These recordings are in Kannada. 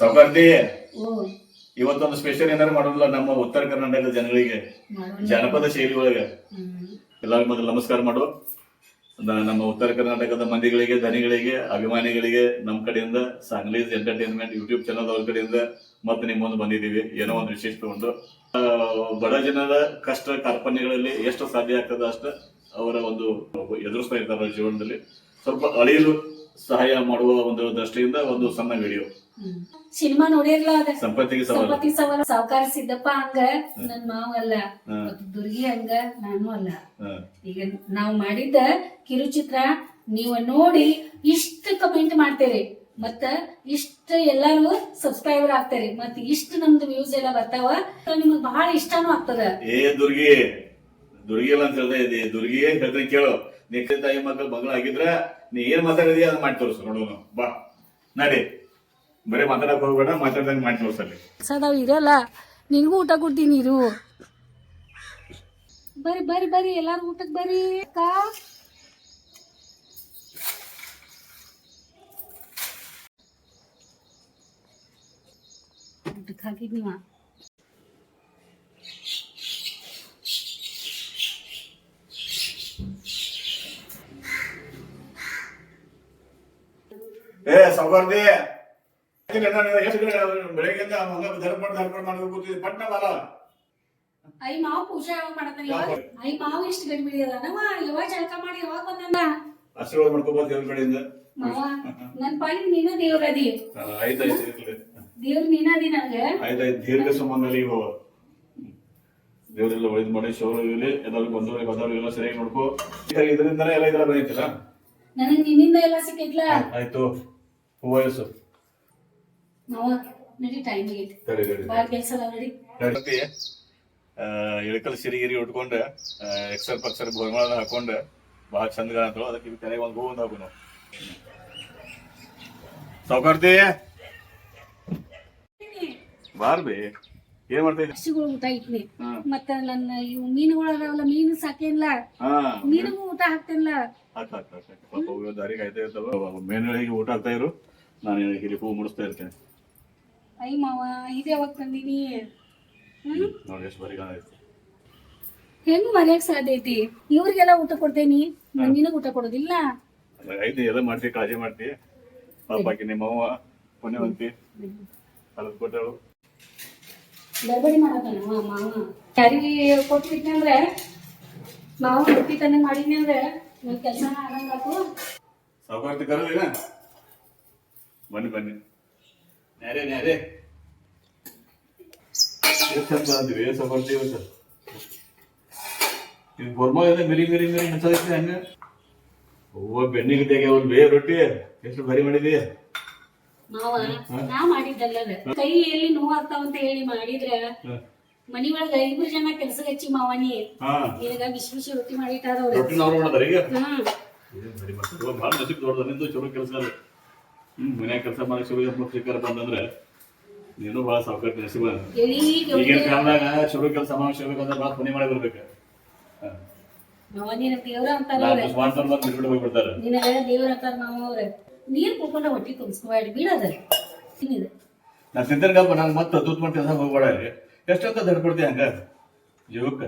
ಸೌಕರ್ತಿ ಇವತ್ತೊಂದು ಸ್ಪೆಷಲ್ ಏನಾರು ಮಾಡೋದಿಲ್ಲ ನಮ್ಮ ಉತ್ತರ ಕರ್ನಾಟಕದ ಜನಗಳಿಗೆ ಜಾನಪದ ಶೈಲಿ ಒಳಗೆ ಎಲ್ಲರಿಗೂ ಮೊದಲು ನಮಸ್ಕಾರ ಮಾಡು. ನಮ್ಮ ಉತ್ತರ ಕರ್ನಾಟಕದ ಮಂದಿಗಳಿಗೆ ಧನಿಗಳಿಗೆ ಅಭಿಮಾನಿಗಳಿಗೆ ನಮ್ಮ ಕಡೆಯಿಂದ ಸಾಂಗ್ಲೀಸ್ ಎಂಟರ್ಟೈನ್ಮೆಂಟ್ ಯೂಟ್ಯೂಬ್ ಚಾನಲ್ ಅವ್ರ ಕಡೆಯಿಂದ ಮತ್ತೆ ನಿಮ್ಮ ಮುಂದೆ ಬಂದಿದ್ದೀವಿ. ಏನೋ ಒಂದು ವಿಶೇಷ ತಗೊಂಡು ಬಡ ಜನರ ಕಷ್ಟ ಕಾರ್ಪಣ್ಯಗಳಲ್ಲಿ ಎಷ್ಟು ಸಾಧ್ಯ ಆಗ್ತದ ಅಷ್ಟು ಅವರ ಒಂದು ಎದುರಿಸ್ತಾ ಇರ್ತಾರ ಜೀವನದಲ್ಲಿ. ಸ್ವಲ್ಪ ಅಳಿಯಲು ಸಹಾಯ ಮಾಡುವ ಒಂದು ದೃಷ್ಟಿಯಿಂದ ಒಂದು ಸಣ್ಣ ವಿಡಿಯೋ ಸಿನಿಮಾ ನೋಡಿರ್ಲ ಅದ? ಸಂಪತ್ತಿಗೆ ಸವಾಲು. ಸಂಪತ್ತಿ ಸವಾಲ. ಸಾವುಕಾರ ಸಿದ್ದಪ್ಪ ಹಂಗ ನನ್ ಮಾವ ಅಲ್ಲ. ದುರ್ಗಿ ಹಂಗ ನಾನು ಅಲ್ಲ. ಈಗ ನಾವು ಮಾಡಿದ್ದ ಕಿರುಚಿತ್ರ ನೀವ ನೋಡಿ ಇಷ್ಟ ಕಮೆಂಟ್ ಮಾಡ್ತೇರಿ. ಮತ್ತ ಇಷ್ಟ ಎಲ್ಲಾರು ಸಬ್ಸ್ಕ್ರೈಬರ್ ಆಗ್ತಾರೆ. ಮತ್ತ ಇಷ್ಟ ನಮ್ದು ವ್ಯೂಸ್ ಎಲ್ಲ ಬರ್ತಾವ ನಿಮಗ್ ಬಹಳ ಇಷ್ಟಾನು ಆಗ್ತದ. ಏ ದುರ್ಗಿ ದುರ್ಗಿ ಅಲ್ಲ ಅಂತ ಹೇಳ್ತಾ ಇದ್ದಿ ದುರ್ಗಿ ಹೇಳ್ತೀನಿ ಕೇಳು. ನಿಖಿಲ್ ತಾಯಿ ಮಕ್ಕಳು ಮಗಳು ಆಗಿದ್ರ ನೀ ಏನ್ ಮಾತಾಡಿದ್ಯಾ ಅದ್ ಮಾಡಿ ತೋರಿಸು ನೋಡೋನು. ಬಾ, ನಡಿ. ಬರೀ ಮಾತಾಡಕ್ ಹೋಗ್ಬೇಡ, ಮಾತಾಡ್ದಂಗ್ ಮಾಡಿ ತೋರ್ಸಲ್ಲಿ. ಸದಾವ್ ಇರಲ್ಲ. ನಿನ್ಗೂ ಊಟ ಕೊಡ್ತೀನಿ, ಇರು. ಬರಿ ಬರಿ ಬರಿ, ಎಲ್ಲಾರು ಊಟಕ್ಕೆ ಬರಿ. ಕಾ ಊಟಕ್ಕೆ ಹಾಕಿದ್ ಎಷ್ಟು ಬೆಳಗ್ಗೆಯಿಂದ ಹಂಗ ಧರ್ಮಪಡ ಧರ್ಮಪಡ ಮಾಡ್ಬೇಕು ಕೂತಿದ್ದೆ. ಪಟ್ನ ಬಾಲ. ಐ ಮಾವ ಪೂಜೆ ಯಾವಾಗ ಮಾಡತಾನ ಇವಾಗ? ಐ ಮಾವ ಇಷ್ಟ ಗಡಿಬಿಡಿ ನಮ್ಮ ಯಾವಾಗ ಜಳಕ ಮಾಡಿ ಯಾವಾಗ ಬಂದನ? ಆಶೀರ್ವಾದ ಮಾಡ್ಕೋಬೋದು ದೇವ್ರ ಕಡೆಯಿಂದ. ಮಾವ ನನ್ ಪಾಡಿಗೆ ನೀನು ದೇವ್ರದಿ ಆಯ್ತಾಯ್ತು ಇರ್ಲಿ. ದೇವ್ರ ನೀನದಿ ನಂಗ ಆಯ್ತಾಯ್ತು ದೀರ್ಘ ಸಂಬಂಧದಲ್ಲಿ ಇವು. ದೇವರೆಲ್ಲ ಒಳ್ಳೇದು ಮಾಡಿ ಎಲ್ಲರೂ ಎಲ್ಲರಿಗೂ ಬಂದವರಿಗೆ ಎಲ್ಲ ಸರಿಯಾಗಿ ನೋಡ್ಕೋ. ಇದರಿಂದ ಇದರಿಂದನೇ ಎಲ್ಲ ಇದೆಲ್ಲ ಬಂದಿತ್ತಲ್ಲ? ನನಗೆ ನಿನ್ನಿಂದ ಎಲ್ಲ ಸಿಕ್ಕಿದ್ಲ? ಆಯ್ತು. ವಯಸ್ಸು? ಇಳಕಲ್ ಸಿರಿಗಿರಿ ಉಟ್ಕೊಂಡು ಎಕ್ಸರ್ ಪಕ್ಸರ್ ಬಹುಮಾನ ಹಾಕೊಂಡು. ಬಹಳ ಚಂದ ಕಾಣತ್ತಳು ಅದಕ್ಕೆ ಇದು ತಲೆಗೆ ಒಂದು ಗೋವಿಂದ ಹಾಕು ನಾವು ಸೌಕರ್ತಿ ಬಾರ್ಬಿ ಏನ್ ಮಾಡ್ತಾ ಹಸಿಗಳು ಪಕ್ಷಿಗಳು ಊಟ ಇಟ್ನಿ. ಮತ್ತೆ ಮತ್ತ ನನ್ನ ಇವು ಮೀನುಗಳು ಅದಾವಲ್ಲ ಮೀನು ಸಾಕೇನ್ಲ? ಹಾ. ಮೀನಿಗೂ ಊಟ ಹಾಕ್ತೇನ್ಲ? ಹಾಕ್ ಹಾಕ್ ಹಾಕ್ ಹಾಕ್. ಪಾಪ ಅವು ದಾರಿಗೆ ಕಾಯ್ತಾ ಇರ್ತಾವ. ಮೇನುಗಳಿಗೆ ಊಟ ಹಾಕ್ತಾ ಇರು. ನಾನು ಇಲ್ಲಿ ಹೂ ಮುಡಿಸ್ತಾ ಇರ್ತೇನೆ. ಐ ಮಾವ ಇದು ಯಾವಾಗ ತಂದೀನಿ ಹ್ಮ್? ನೋಡಿ ಎಷ್ಟು ಬರೀ ಹೆಂಗ್ ಮರ್ಯಾಕ್ ಸಾಧ್ಯ ಐತಿ? ಇವ್ರಿಗೆಲ್ಲ ಊಟ ಕೊಡ್ತೇನಿ ನಾನ್ ನಿನಗ್ ಊಟ ಕೊಡೋದಿಲ್ಲ? ಐತಿ ಎಲ್ಲ ಮಾಡ್ತಿ ಕಾಳಜಿ ಮಾಡ್ತಿ. ಪಾಪ ಆಕಿ ನಿಮ್ಮ ಅವ್ವ ಪುಣ್ಯವಂತಿ ಕಲದ್ ಕೊಟ್ಟಳು. ಗರ್ಭಡಿ ಮಾಡತ್ತಾನ ಮಾವ ಯಾರಿಗೆ ಕೊಟ್ಬಿಟ್ನಿ ಅಂದ್ರೆ ಮಾವ ರೊಟ್ಟಿ ತಂದೆ ಮಾಡಿದ್ನಿ ಅಂದ್ರೆ ನನ್ ಕೆಲ್ಸನ ಆಗಂಗಾತು ಸಾವುಕಾರ್ತಿ ಕರೋದಿನ ಬನ್ನಿ ಬನ್ನಿ. ನ್ಯಾರೆ ನ್ಯಾರೆ. ಚಂದ ಅಂದ್ವಿ ಇವತ್ತು. ಇದು ಗೋರ್ಮ ಇದೆ ಮಿರಿ ಮಿರಿ ಮಿರಿ ಹಂಚದೈತಿ ಹಂಗ. ಹೂವ ಬೆನ್ನಿಗೆ ತೆಗೆ ಒಂದು ಬೇ ರೊಟ್ಟಿ. ಎಷ್ಟು ಬರಿ ಮಾಡಿದಿ? ಮಾವ ನಾ ಮಾಡಿದ್ದಲ್ಲ ಅದ. ಕೈ ಎಲ್ಲಿ ನೋವು ಆಗ್ತಾವ ಅಂತ ಹೇಳಿ ಮಾಡಿದ್ರ ಮನಿ ಒಳಗ ಐಬ್ರು ಜನ ಕೆಲ್ಸಕ್ಕೆ ಹಚ್ಚಿ ಮಾವನಿ ಹಾ. ನಿನಗ ಬಿಸಿ ಬಿಸಿ ರೊಟ್ಟಿ ಮಾಡಿಟ್ಟಾರ ರೊಟ್ಟಿ ನಾವು ಮಾಡೋದಾರ ಈಗ? ಹ್ಮ್ ಭಾಳ ನಸೀಬ್ ದೊಡ್ಡದ. ನಿಂದು ಚಲೋ ಕೆಲಸ ಅಲ್ಲ ಹ್ಮ್ ಮನ್ಯಾಗ ಕೆಲಸ ಮಾಡಕ್ ಶುರು ಯತ್ನ ಸಿಕ್ಕಾರ ಬಂದಂದ್ರೆ ನೀನು ಭಾಳ ಸೌಕರ್ಯ ನಸೀಬ ಈಗಿನ ಕಾಲದಾಗ ಚಲೋ ಕೆಲಸ ಮಾಡ್ಬೇಕಂದ್ರೆ ಭಾಳ ಪುಣ್ಯ ಮಾಡಿ ಬರ್ಬೇಕು. ಮಾಡ್ತಾರೆ ಮತ್ತೆ ಬಿಟ್ಬಿಟ್ಟು ಹೋಗ್ಬಿಡ್ತಾರೆ. ನಿನಗ ದೇವ್ರ ಅಂತಾರ ಮಾವ ಅವ್ರ. ನೀರ್ ಕುಡ್ಕೊಂಡ ಹೊಟ್ಟಿ ತುಂಬಿಸ್ಕೋಬೇಡ ಬೀಳದ. ತಿನ್ನಿದ. ನಾನು ತಿಂತೇನಪ್ಪ ನಾನು ಮತ್ತೆ ತೂತ್ ಮಾಡಿ ಕೆಲಸ ಹೋಗ್ಬೇಡ ಎಷ್ಟೊತ್ತ ಎಷ್ಟಂತ ದಡ್ಕೊಡ್ತಿ ಹಂಗ ಜೀವಕ್ಕೆ?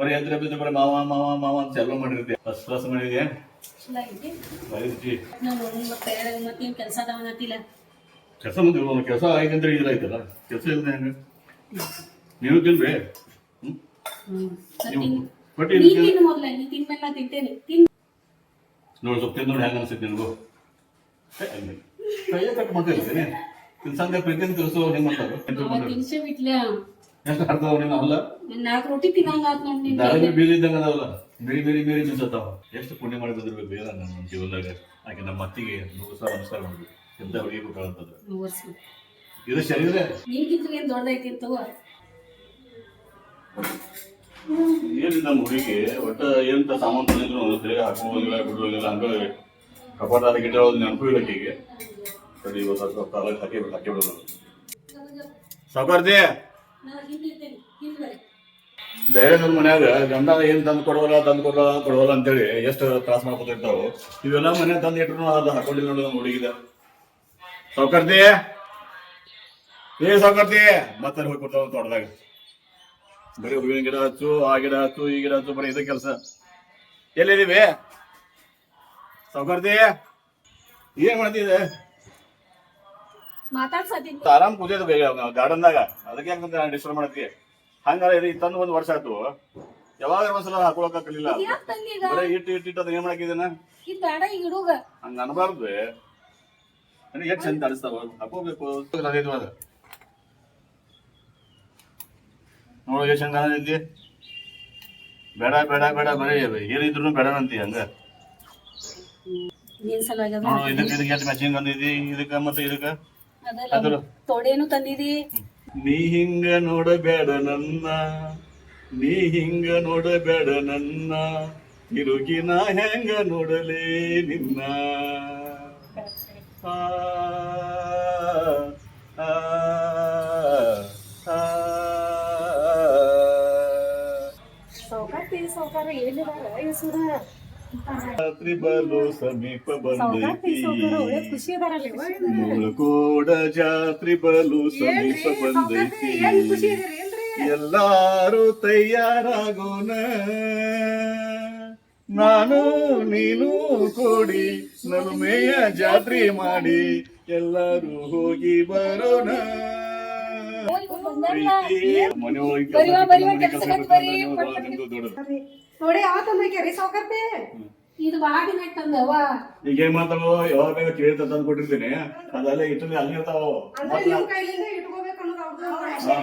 ಬರೀ ಎದ್ರ ಬಿದ್ದು ಬರೀ ಮಾವ ಮಾವ ಮಾವ ಅಂತ ಎಲ್ಲ ಮಾಡಿರ್ತೀವಿ ಫಸ್ಟ್ ಕ್ಲಾಸ್ ಮಾಡಿದ್ಯಾ ನಾನು ಮತ್ತೆ ಕೆಲಸ ಕೆಲಸ ಮುಂದೆ ಕೆಲಸ ಕೆಲಸ ಇಲ್ಲದೆ ಹಂಗ? ನೀವು ತಿನ್ರಿ ನೋಡಿ ಸ್ವಲ್ಪ ತಿಂದು ನೋಡಿ ಹೆಂಗ ಅನ್ಸುತ್ತೆ ನಿನ್ಗೂ. ಕೈಯ ಕಟ್ ಮಾಡ್ತಿರ್ತೀನಿ ತಿನ್ಸಂದೆ ಪ್ರೀತಿನ ತಿಳಿಸೋ ಹೆಂಗ್ ಮಾಡ್ತಾರೆ ಎಷ್ಟು ಅರ್ಧ ನಿನ್ನ ಅಲ್ಲ ಒಂದ್ ನಾಲ್ಕು ರೊಟ್ಟಿ ತಿನ್ನಂಗ ಆತ್ ನೋಡ್ ನಿನ್ ದಾರಿ ಬೀದಿ ಇದ್ದಂಗ ಅದಾವಲ್ಲ. ಮೇರಿ ಮೇರಿ ಬೇರೆ ನಿಲ್ಸತ್ತಾವ ಎಷ್ಟು ಪುಣ್ಯ ಮಾಡಿದ್ರು ಬಂದಿರ್ಬೇಕು ಬೇಡ ನನ್ನ ಜೀವನದಾಗ ಆಕೆ ನಮ್ಮ ಅತ್ತಿಗೆ ನೂರು ಸಾವಿರ ನಮಸ್ಕಾರ ಮಾಡ್ಬೇಕು ಎಂತ ಹುಡುಗಿ ಇದು ಶರೀರ ನಿನ್ಗಿಂತ ಏನ್ ದೊಡ್ಡದೈತಿ ಅಂತ ಏನು ನಮ್ಮ ಹುಡುಗಿ? ಒಟ್ಟ ಎಂತ ಸಾಮಾನು ತಂದಿದ್ರು? ತಿರುಗಿ ಹಾಕೋದಿಲ್ಲ ಬಿಡೋದಿಲ್ಲ ಹಂಗ ಕಪಾಟಾದ ಗಿಡ ನೆನಪು ಇಲ್ಲ ಆಕೆಗೆ ಸರಿ ಇವತ್ತು ಹಾಕಿ ಹಾಕಿ ಬಿಡೋದು ಬೇರೆ ಮನ್ಯಾಗ ಗಂಡ ಏನ್ ತಂದು ಕೊಡೋಲ್ಲ ತಂದು ಕೊಡೋಲ್ಲ ಕೊಡೋಲ್ಲ ಅಂತೇಳಿ ಎಷ್ಟು ತ್ರಾಸ ಮಾಡ್ಕೊತಿರ್ತಾವ ಇವೆಲ್ಲ ಮನೆ ತಂದು ಇಟ್ರು ಅದು ಹಾಕೊಂಡಿಲ್ಲ ನೋಡು ನಮ್ಮ ಹುಡುಗಿದ. ಸೌಕರ್ತಿ? ಏ ಸೌಕರ್ತಿ? ಮತ್ತೆ ಹೋಗಿ ಕೊಡ್ತಾವ ತೋಟದಾಗ ಬರೀ ಹೂವಿನ ಗಿಡ ಹಚ್ಚು, ಆ ಗಿಡ ಹಚ್ಚು, ಈ ಗಿಡ ಹಚ್ಚು, ಬರೀ ಇದೇ ಕೆಲಸ. ಎಲ್ಲಿದ್ದೀವಿ? ಸೌಕರ್ತಿ? ಏನ್ ಮಾಡ್ತಿದೆ ಮಾತಾಡ್ಸತೀನಿ ಆರಾಮ್ ಗಾರ್ಡನ್ ದಾಗ ಅದಕ್ಕೆ ಯಾಕಂತ ಡಿಸ್ಟರ್ಬ್ ಮಾಡತ್ತಿ ಹಂಗಾರ ಇದು ತಂದು ಒಂದು ವರ್ಷ ಆಯ್ತು. ಯಾವಾಗ ಒಂದ್ಸಲ ಹಾಕೊಳಕ ಕಲಿಲ್ಲ ಯಾಕೆ ತಂದೀಗ ಬರೀ ಇಟ್ಟು ಇಟ್ಟು ಇಟ್ಟು ಅದನ್ನ ಏನ್ ಮಾಡಾಕಿದ್ದೇನ? ಇದು ಬೇಡ ಈಗ ಇಡುಗ ಹಂಗ ಅನ್ಬಾರ್ದು. ನನಗೆ ಎಷ್ಟು ಚಂದ ಅನಿಸ್ತಾವ ಹಾಕೋಬೇಕು. ಅದಿದ್ದು ಅದು ನೋಡು ಎಷ್ಟು ಚಂದ ಕಾಣತೈತಿ ಬೇಡ ಬೇಡ ಬೇಡ ಬರೀ ಏನಿದ್ರು ಬೇಡ ಅಂತಿ ಹಂಗ. ಸಲುವಾಗಿ ನೋಡು ಇದಕ್ಕೆ ಇದಕ್ಕೆ ಎಷ್ಟು ಮ್ಯಾಚಿಂಗ್ ಅಂದಿದ್ದಿ ಇದಕ್ಕ ಮತ್ತೆ ಇದಕ್ಕ? ಅದಲ್ಲ ತೊಡೇನು ತಂದಿದಿ ನೀ ಹಿಂಗ ನೋಡಬೇಡ ನನ್ನ ನೀ ಹಿಂಗ ನೋಡಬೇಡ ನನ್ನ ನಾ ಹೆಂಗ ನೋಡಲೇ ನಿನ್ನ ಆ, ಆ, ಆ. ಸೌಕಾರ್ತಿ ಸೌಕಾರ ಏನಿದಾರ ಹೆಸರ ರಾತ್ರಿ ಬಲು ಸಮೀಪ ಬಂದೈತಿ. ಮುಳುಕೋಡ ಜಾತ್ರಿ ಬಲು ಸಮೀಪ ಬಂದೈತಿ. ಎಲ್ಲಾರು ತಯಾರಾಗೋಣ. ನಾನು ನೀನು ಕೊಡಿ ನಲುಮೆಯ ಜಾತ್ರೆ ಮಾಡಿ ಎಲ್ಲರೂ ಹೋಗಿ ಬರೋಣ. ನೋಡಿ ಯಾವ ತಂದೈಕ್ಯಾರಿ ಸೌಕಾರ್ತಿ ಇದು ಬಾಳ ದಿನ ತಂದವ ಈಗ ಏನ್ ಮಾತಾಡೋ ಯಾವಾಗ ಬೇಕಾ ಕೇಳ್ತ ತಂದು ಕೊಟ್ಟಿರ್ತೀನಿ. ಅದೆಲ್ಲ ಇಟ್ಟಲ್ಲಿ ಅಲ್ಲಿ ಇರ್ತಾವ ಅಂದ್ರೆ ನಿಮ್ ಕೈಲಿಂದ ಇಟ್ಕೋಬೇಕು ಅನ್ನೋದು ಅವ್ರ್ದು ಆಸೆ.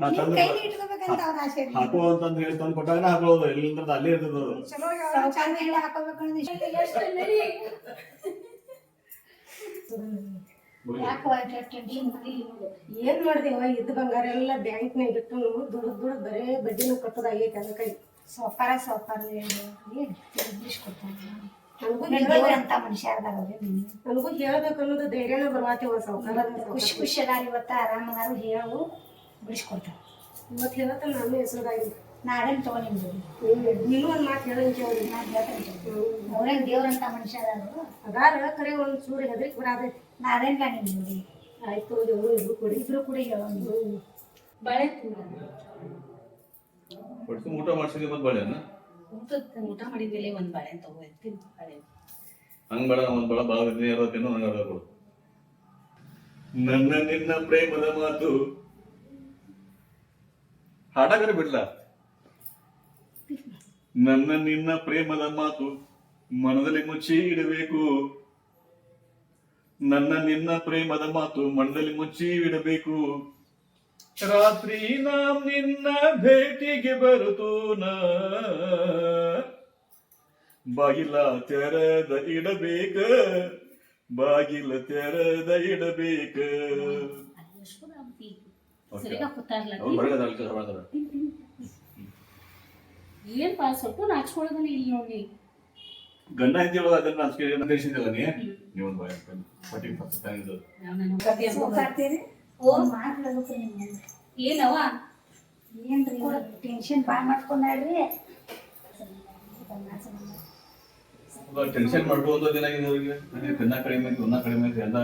ನಾ ತಂದು ಇಟ್ಕೋಬೇಕಂತ ಅವ್ರ ಆಸೆ ಹಾಕೋ ಅಂತಂದ್ ಹೇಳಿ ತಂದು ಕೊಟ್ಟಾಗ ಎಲ್ಲಿಂದ ಅಲ್ಲೇ ಇರ್ತದ ಅದು. ಚಲೋ ಯಾವ ಚಂದ ಹೇಳಿ ಹಾಕೋಬೇಕು ಅನ್ನೋದು. ಎಷ್ಟು ಏನ್ ಮಾಡ್ದೇವ ಇದ್ದ ಬಂಗಾರ ಎಲ್ಲ ಬ್ಯಾಂಕ್ನಾಗ ಇಟ್ಟು ದುಡ್ಡು ದುಡ್ಡು ಬರೇ ಬಡ್ಡಿನ ಕಟ್ಟೋದಾಗೈತೆ ಅದಕ್ಕೆ ನನಗೂ ದೇವ್ರ ಅಂತ ಮನುಷ್ಯ ಅದಾರ ನನಗೂ ಹೇಳ್ಬೇಕು ಅನ್ನೋದು ಧೈರ್ಯನ ಬರ್ವಾತೇವ ಸೌಕಾರ ಖುಷಿ ಖುಷಿ ಅದಾರ ಇವತ್ತ ಆರಾಮಾಗಿ ಹೇಳು ಬಿಡಿಸ್ಕೊಡ್ತಾರ ಇವತ್ತು ಹೇಳತ್ತ ನಾನು ಹೆಸರುದಾಗಿ. ನಾಡೇನ್ ತಗೋ ನಿಮ್ದು ನೀನು ಒಂದ್ ಮಾತು ಹೇಳಿ ಕೇಳಿ. ನಾನು ಹೇಳ್ತೇನೆ. ಅವ್ರೇನ್ ದೇವ್ರಂತ ಮನುಷ್ಯ ಅದಾರು ಅದಾರ ಕರೆ ಒಂದ್ ಚೂರು ಹೆದರಿಕೆ ಬಿಡಾದೈತಿ ನಾಡೇನ್ಲ ನಿಮ್ದು ಆಯ್ತು ದೇವ್ರು ಇಬ್ರು ಕೂಡ ಇಬ್ರು ಕೂಡ ಬಳೆ ಒಟ್ಟು ಊಟ ಮಾಡ್ಸಿದ್ವಿ ಮತ್ತೆ ಬಾಳೆನ ಊಟ ಊಟ ಮಾಡಿದ್ಮೇಲೆ ಒಂದು ಬಳೆ ತಗೋ ಇರ್ತೀನಿ ಬಳೆ. ಹಂಗ್ ಬೇಡ ಒಂದು ಬಳ ಬಾಳ ಇರೋದೇನೋ ನಂಗೆ ಅರ್ಧ ಕೊಡು ನನ್ನ ನಿನ್ನ ಪ್ರೇಮದ ಮಾತು. ಹಾಡಾಗರೆ ಬಿಡ್ಲ. ನನ್ನ ನಿನ್ನ ಪ್ರೇಮದ ಮಾತು ಮನದಲ್ಲಿ ಮುಚ್ಚಿ ಇಡಬೇಕು ನನ್ನ ನಿನ್ನ ಪ್ರೇಮದ ಮಾತು ಮಂಡಲಿ ಮುಚ್ಚಿ ಇಡಬೇಕು. ರಾತ್ರಿ ನಾಮ್ ನಿನ್ನ ಭೇಟಿಗೆ ಬರುತ್ತೂನ ಬಾಗಿಲ ತೆರೆದ ಇಡಬೇಕ? ಬಾಗಿಲ ತೆರೆದ ಇಡಬೇಕ? ಏನ್ ಸ್ವಲ್ಪ ನಾಚ್ಕೊಳ್ಳೋದನ್ನ ಇಲ್ಲಿ ನೋಡಿ. ಗಂಡ ಹಿಂದಿ ಒಳಗ ಅದನ್ನ ನಾಚಿಕೆ ನೀ ಬಾಯ್ ಪಟ್ಟಿ ಪಕ್ಕ ಸೌಕಾರ್ತೀರಿ ಓ ಮಾತಾಡ್ಬೇಕು ನಿಮ್ಮ ಏನವ ಏನ್ರಿ ಟೆನ್ಷನ್ ಭಾಳ ಮಾಡ್ಕೊಂಡ್ರಿ ಟೆನ್ಷನ್ ಮಾಡ್ಕೊಳ್ಳೋದು ದಿನ ಇದ್ರಿಗೆ ನನಗೆ ತಿನ್ನ ಕಡಿಮೆ ಐತಿ ಉನ್ನ ಕಡಿಮೆ ಐತಿ ಎಲ್ಲ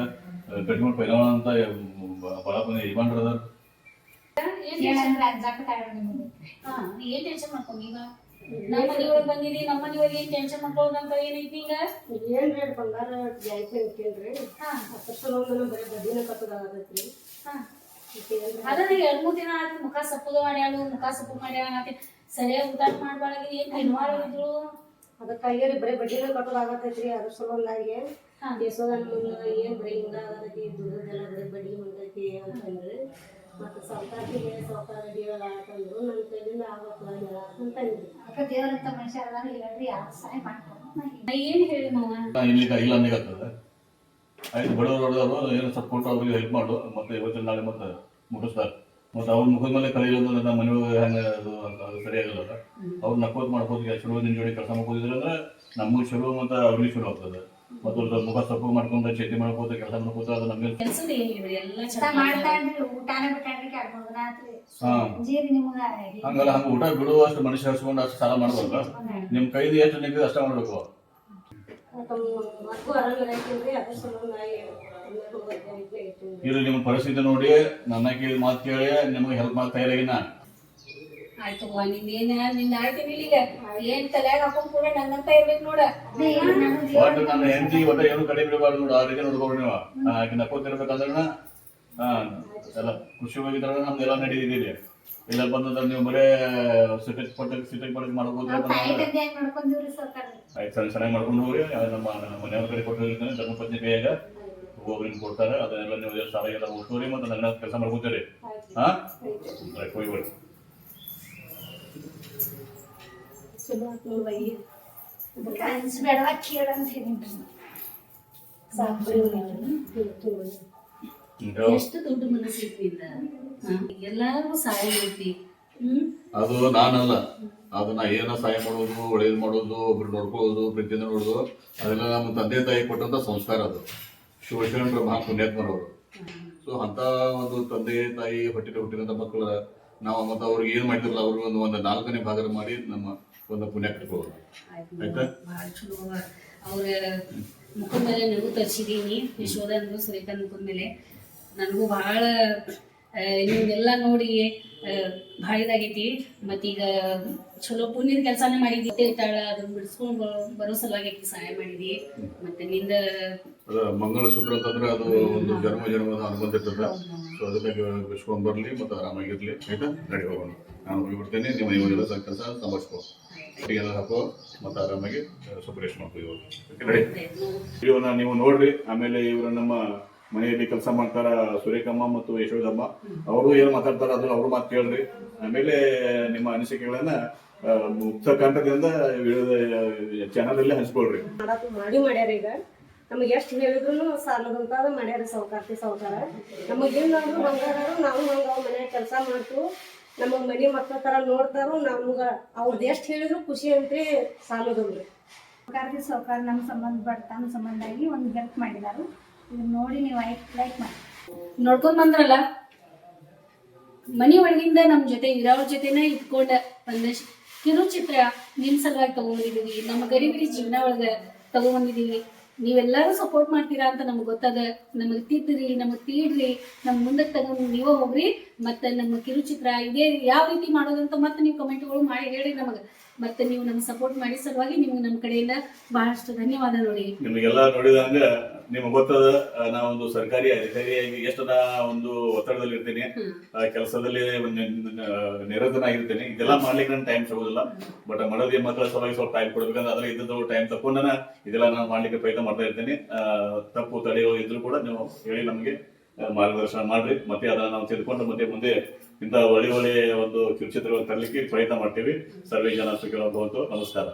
ಕಟ್ಕೊಂಡು ಪೈಲವಾನ ಅಂತ ಬಹಳ ಬಂದ ಅದಾರ ಏನ್ ಟೆನ್ಷನ್ ಮಾಡ್ಕೊಂಡು ಈಗ ನಮ್ಮ ಮನಿ ಒಳಗ್ ಬಂದಿದಿ ನಮ್ಮ ಮನೆಯೊಳಗೆ ಏನ್ ಟೆನ್ಷನ್ ಅಂತ ಏನೈತಿ ಈಗ? ಏನ್ ರೇಟ್ ಬಂಗಾರ ಬ್ಯಾಂಕ್ ಕೇಳ್ರಿ ಹಾ. ಅಷ್ಟೊಂದು ಬರೀ ಬಡ್ಡಿನ ಕಟ್ಟೋದಾಗತೈತ್ರಿ ಹಾ. ಅದನ್ನ ಎರಡ್ ಮೂರ್ ದಿನ ಆದ್ರೆ ಮುಖ ಸಪ್ಪದ ಮಾಡ್ಯಾಳು ಮುಖ ಸಪ್ಪು ಮಾಡ್ಯಾಳ ಸರಿಯಾಗಿ ಊಟ ಮಾಡಬಾರ್ದು ಏನ್ ಹೆಣ್ಮಾರು ಇದ್ರು ಅದಕ್ಕಾಗಿ ರೀ ಬರೀ ಬಡ್ಡಿನ ಕಟ್ಟೋದಾಗತ್ತೈತ್ರಿ ಅದ್ರ ಸಲುವಾಗಿ ಹಾ. ಏನು ಬರೀ ಹಿಂಗ ಆಗತೈತಿ ದುಡ್ಡದೆಲ್ಲ ಬರೀ ಬಡ್ಡಿ ಹೊಂಟೈತಿ ಅಂತಂದ್ರಿ. ಮತ್ತೆ ಸೌಕಾರ್ತಿಗೆ ಸೌಕಾರ ಹೇಳಾಕಂದ್ರು ನನ್ನ ಕೈಲಿಂದ ಆಗತ್ತಲ್ಲ ಹೇಳಾಕಂತಂದ್ರಿ ಅಕ್ಕ ದೇವರಂತ ಮನುಷ್ಯ ಯಾರು ಸಹಾಯ ಮಾಡ್ಕೊಂಡು ನಾ ಏನ್ ಹೇಳಿ ಮಾವ? ಇಲ್ಲಿ ಇಲ್ಲ ಆಯ್ತು ಬಡವರು ಏನು ಸಪೋರ್ಟ್ ಅವ್ರಿಗೆ ಹೆಲ್ಪ್ ಮಾಡು. ಮತ್ತೆ ಇವತ್ತು ನಾಳೆ ಮತ್ತೆ ಮುಟ್ಟಿಸ್ತಾರೆ ಮತ್ತೆ ಅವ್ರ ಮುಖದ ಮೇಲೆ ಕಲಿಯೋದು ನಮ್ಮ ಮನೆಯೊಳಗೆ ಹೆಂಗೆ ಅದು ಅದು ಸರಿಯಾಗಲ್ಲ ಅವ್ರು ನಕ್ಕೋದು ಮಾಡ್ಕೋದು ಚಲೋ ನಿನ್ ಜೋಡಿ ಕೆಲಸ ಮಾಡ್ಕೋದಿದ್ರೆ ಅಂದ್ರೆ ನಮಗೂ ಚಲೋ ಮತ್ತೆ ಅವ್ರಿಗೆ ಚಲೋ ಆಗ್ತದೆ. ಮತ್ತು ಅವ್ರ ಮುಖ ಸೊಪ್ಪು ಮಾಡ್ಕೊಂಡು ಚೇತಿ ಮಾಡ್ಕೋತ ಕೆಲಸ ಮಾಡ್ಕೋತ ಅದು ನಮಗೆ ಕೆಲ್ಸದ ಎಲ್ಲ ಊಟಾನ ಜೀರಿ ನಿಮ್ಗ ಹಂಗಲ್ಲ ಹಂಗ ಊಟ ಬಿಡುವಷ್ಟು ಮನುಷ್ಯ ಹಚ್ಕೊಂಡು ಅಷ್ಟು ಸಾಲ ಮಾಡ್ಬೇಕ. ನಿಮ್ ಕೈದು ಎಷ್ಟು ನಿಂತಿದೆ ಅಷ್ಟ ಮಾಡ್ಬೇಕು. ಇದು ನಿಮ್ಮ ಪರಿಸ್ಥಿತಿ ನೋಡಿ ನನ್ನ ಕೇಳಿ ಮಾತು ಕೇಳಿ ನಿಮ್ಗೆ ಹೆಲ್ಪ್ ಮಾಡ್ತಾ ಇಲ್ಲ ಆಯ್ತು ನಿನ್ನೇನ ನಿನ್ನ ಆಯ್ತೀನಿ ಇಲ್ಲಿಗ. ಏನ್ ತಲೆಯಾಗ ಹಾಕೊಂಡ್ ಕೂಡ ನನ್ನಂತ ಇರ್ಬೇಕು ನೋಡ. ಒಟ್ಟು ನನ್ನ ಹೆಂಡತಿ ಒಟ್ಟ ಏನು ಕಡಿಮೆ ಬಿಡಬಾರ್ದು ನೋಡು ಆ ರೀತಿ ನೋಡ್ಕೊಬ್ರಿ ನೀವು ಆಕೆ ನಕ್ಕೋತಿರ್ಬೇಕಂದ್ರೆ ಹಾ ಎಲ್ಲ ಎಲ್ಲ ನಡೀತಿದ್ದೀರಿ ಇಲ್ಲ. ಬಂದ್ರೆ ನೀವು ಬರೇ ಮಾಡ್ಬೋದು ಆಯ್ತು ಸರಿ ಚೆನ್ನಾಗಿ ಮಾಡ್ಕೊಂಡು ಹೋಗ್ರಿ. ನಮ್ಮ ನಮ್ಮ ಮನೆಯವ್ರ ಕಡೆ ಕೊಟ್ಟಿರ್ತಾನೆ ಧರ್ಮಪತ್ನಿ ಕೈಯಾಗ. ಒಬ್ಬೊಬ್ರಿಗೆ ಕೊಡ್ತಾರೆ ಅದನ್ನೆಲ್ಲ ನೀವು ಸಾಲ ಎಲ್ಲ ಮುಗಿಸ್ಕೋರಿ ಮತ್ತು ನನ್ನ ಕೆಲಸ ಮಾಡ್ಕೋತೀರಿ. ಹಾ? ಆಯ್ತು ಹೋಗಿ ಬರ್ರಿ ಚಲೋ ಆತ್ ನೋಡ್ ಬೈ ಅನ್ಸ್ಬೇಡವ ಕೇಳಂತ ಹೇಳಿನ್ರಿ ಸಾಕ್ ಬಿಡು ನೀನು. ಈಗ ಎಷ್ಟು ದೊಡ್ಡ ಮನಸ್ಸಿದ್ರಿಂದ ಎಲ್ಲಾರ್ಗು ಸಹಾಯ ಐತಿ ಅದು ನಾನಲ್ಲ. ಅದನ್ನ ಏನ ಏನೋ ಸಹಾಯ ಮಾಡೋದು ಒಳ್ಳೇದು ಮಾಡೋದು ಒಬ್ರು ನೋಡ್ಕೊಳ್ಳೋದು ಪ್ರೀತಿಯಿಂದ ನೋಡೋದು ಅದೆಲ್ಲ ನಮ್ಮ ತಂದೆ ತಾಯಿ ಕೊಟ್ಟಂತ ಸಂಸ್ಕಾರ ಅದು. ಶಿವಶರಣರು ಮಹಾ ಪುಣ್ಯಾತ್ಮರವರು. ಸೊ ಅಂತ ಒಂದು ತಂದೆ ತಾಯಿ ಹೊಟ್ಟಿಗೆ ಹುಟ್ಟಿದಂತ ಮಕ್ಕಳು ನಾವು ಮತ್ತೆ ಅವ್ರಿಗೆ ಏನ್ ಮಾಡಿದ್ರಲ್ಲ ಅವ್ರಿಗೆ ಒಂದು ಒಂದು ನಾಲ್ಕನೇ ಭಾಗ ಮಾಡಿ ನಮ್ಮ ಒಂದು ಪುಣ್ಯ ಕಟ್ಕೋಬಹುದು ಆಯ್ತಾ ಭಾಳ ಚಲೋ ಅವ. ಅವ್ರ ಮುಖದ ಮೇಲೆ ನನಗೂ ತರ್ಸಿದೀನಿ. ಯಶೋಧ ಅಂದ್ರು ಸುರೇಖಾ ಮುಖದ ಮೇಲೆ. ನನಗೂ ಭಾಳ ನಿಮ್ಗೆಲ್ಲ ನೋಡಿ ಭಾಳ ಇದಾಗೈತಿ ಮತ್ತೀಗ ಚಲೋ ಪುಣ್ಯದ ಕೆಲಸನೇ ಮಾಡಿದ್ವಿ ತಾಳ ಇಟ್ಟಾಳ ಅದನ್ನ ಬಿಡಿಸ್ಕೊಂಡು ಬರೋ ಸಲುವಾಗಿ ಸಹಾಯ ಮಾಡಿದ್ವಿ ಮತ್ತೆ ನಿಂದ ಮಂಗಳ ಸೂತ್ರ ಅಂತಂದ್ರೆ ಅದು ಒಂದು ಜನ್ಮ ಜನ್ಮದ ಅನುಬಂಧ ಇರ್ತದೆ. ಸೊ ಅದಕ್ಕಾಗಿ ಬಿಸ್ಕೊಂಡ್ ಬರ್ಲಿ ಮತ್ತೆ ಆರಾಮಾಗಿರ್ಲಿ ಆಯ್ತಾ? ನಡಿ ಹೋಗೋಣ. ನಾನು ಹೋಗಿಬಿಡ್ತೇನೆ ನಿಮ್ಮ ಇವಾಗೆಲ್ಲ ಸ್ವಲ್ಪ ಕೆಲಸ ಸಂಭಾಳಿಸ್ಕೋ. ಎಲ್ಲ ಹಾಕೋ, ಮತ್ತೆ ಆರಾಮಾಗಿ ಸಪರೇಷನ್ ಮಾಡ್ತೀವಿ ನಡಿ. ವಿಡಿಯೋನ ನೀವು ನೋಡ್ರಿ, ಆಮೇಲೆ ಇವರು ನಮ್ಮ ಮನೆಯಲ್ಲಿ ಕೆಲಸ ಮಾಡ್ತಾರ ಸುರೇಖಮ್ಮ ಮತ್ತು ಯಶೋಧಮ್ಮ. ಅವರು ಏನ್ ಮಾತಾಡ್ತಾರ ಅದು ಅವರು ಮಾತು ಕೇಳ್ರಿ. ಆಮೇಲೆ ನಿಮ್ಮ ಅನಿಸಿಕೆಗಳನ್ನ ಮುಕ್ತ ಕಂಠದಿಂದ ಚಾನಲ್ ಅಲ್ಲಿ ಹಂಚ್ಕೊಳ್ರಿ. ನಮಗೆ ಎಷ್ಟು ಹೇಳಿದ್ರು ಸಾಲದಂತಾದ ಮಾಡ್ಯಾರ ಸಾವುಕಾರ್ತಿ ಸಾವುಕಾರ. ನಮಗೆ ಏನಾದ್ರು ಹಂಗಾರು ನಾವು ಹಂಗ ಅವ್ರ ಮನ್ಯಾಗ ಕೆಲಸ ಮಾಡ್ತು. ನಮಗೆ ಮನೆ ಮಕ್ಕಳ ತರ ನೋಡ್ತಾರು ನಮ್ಗ ಅವ್ರದ್ದು ಎಷ್ಟು ಹೇಳಿದ್ರು ಖುಷಿ ಅಂತ್ರಿ ಸಾಲದಂದ್ರಿ. ಸರ್ಕಾರಕ್ಕೆ ಸರ್ಕಾರ ನಮ್ಮ ಸಂಬಂಧ ಬರ್ತಾನ ಸಂಬಂಧ ಆಗಿ ಒಂದು ಹೆಲ್ಪ್ ಮಾಡಿದಾರು. ಇದನ್ನ ನೋಡಿ ನೀವು ಲೈಕ್ ಲೈಕ್ ಮಾಡಿ. ನೋಡ್ಕೊಂಡ್ ಬಂದ್ರಲ್ಲ? ಮನಿ ಒಳಗಿಂದ ನಮ್ ಜೊತೆ ಇರೋರ್ ಜೊತೆನ ಇಟ್ಕೊಂಡ ಒಂದಷ್ಟು ಕಿರುಚಿತ್ರ ನಿಮ್ ಸಲುವಾಗಿ ತಗೊಂಡಿದೀವಿ ನಮ್ಮ ಗಡಿಬಿಡಿ ಜೀವನ ಒಳಗ ತಗೊಂಡಿದೀವಿ. ನೀವೆಲ್ಲರೂ ಸಪೋರ್ಟ್ ಮಾಡ್ತೀರಾ ಅಂತ ನಮ್ಗೆ ಗೊತ್ತದ, ನಮಗೆ ತಿದ್ರಿ ನಮಗೆ ತೀಡ್ರಿ ನಮ್ ಮುಂದಕ್ಕೆ ತಗೊಂಡು ನೀವೇ ಹೋಗ್ರಿ, ಮತ್ತೆ ನಮ್ಮ ಕಿರುಚಿತ್ರ ಇದೇ ಯಾವ ರೀತಿ ಮಾಡೋದಂತ ಮತ್ತೆ ನೀವು ಕಮೆಂಟ್ಗಳು ಮಾಡಿ ಹೇಳಿ ನಮಗೆ. ಮತ್ತೆ ನೀವು ನಮ್ಗೆ ಸಪೋರ್ಟ್ ಮಾಡಿ ಸಲುವಾಗಿ ನಿಮ್ಗೆ ನಮ್ಮ ಕಡೆಯಿಂದ ಬಹಳಷ್ಟು ಧನ್ಯವಾದ ನೋಡಿ. ನಿಮಗೆಲ್ಲ ನೋಡಿದಂಗ ನಿಮಗೆ ಗೊತ್ತದ ನಾವೊಂದು ನಾ ಒಂದು ಸರ್ಕಾರಿ ಅಧಿಕಾರಿಯಾಗಿ ಎಷ್ಟು ನಾ ಒಂದು ಒತ್ತಡದಲ್ಲಿ ಇರ್ತೇನೆ ಆ ಕೆಲಸದಲ್ಲಿ ಆಗಿರ್ತೇನೆ. ಇದೆಲ್ಲ ಮಾಡ್ಲಿಕ್ಕೆ ನನ್ನ ಟೈಮ್ ಸಿಗೋದಿಲ್ಲ. ಬಟ್ ಮಡದಿ ಮಕ್ಕಳ ಸಲುವಾಗಿ ಸ್ವಲ್ಪ ಟೈಮ್ ಕೊಡ್ಬೇಕಂದ್ರೆ ಅದ್ರ ಇದ್ದದ್ದು ಟೈಮ್ ತಕೊಂಡನ ಇದೆಲ್ಲ ನಾನು ಮಾಡ್ಲಿಕ್ಕೆ ಪ್ರಯತ್ನ ಮಾಡ್ತಾ ಇರ್ತೇನೆ. ತಪ್ಪು ತಡೆಯೋ ಇದ್ರು ಕೂಡ ನೀವು ಹೇಳಿ ನಮಗೆ ಮಾರ್ಗದರ್ಶನ ಮಾಡ್ರಿ. ಮತ್ತೆ ಅದನ್ನ ನಾವು ತಿಳ್ಕೊಂಡು ಮತ್ತೆ ಮುಂದೆ ಇಂತಹ ಒಳ್ಳೆ ಒಳ್ಳೆ ಒಂದು ಕಿರುಚಿತ್ರಗಳನ್ನು ತರಲಿಕ್ಕೆ ಪ್ರಯತ್ನ ಮಾಡ್ತೀವಿ. ಸರ್ವೇ ಜನ ಸುಖಿರೋ ನಮಸ್ಕಾರ.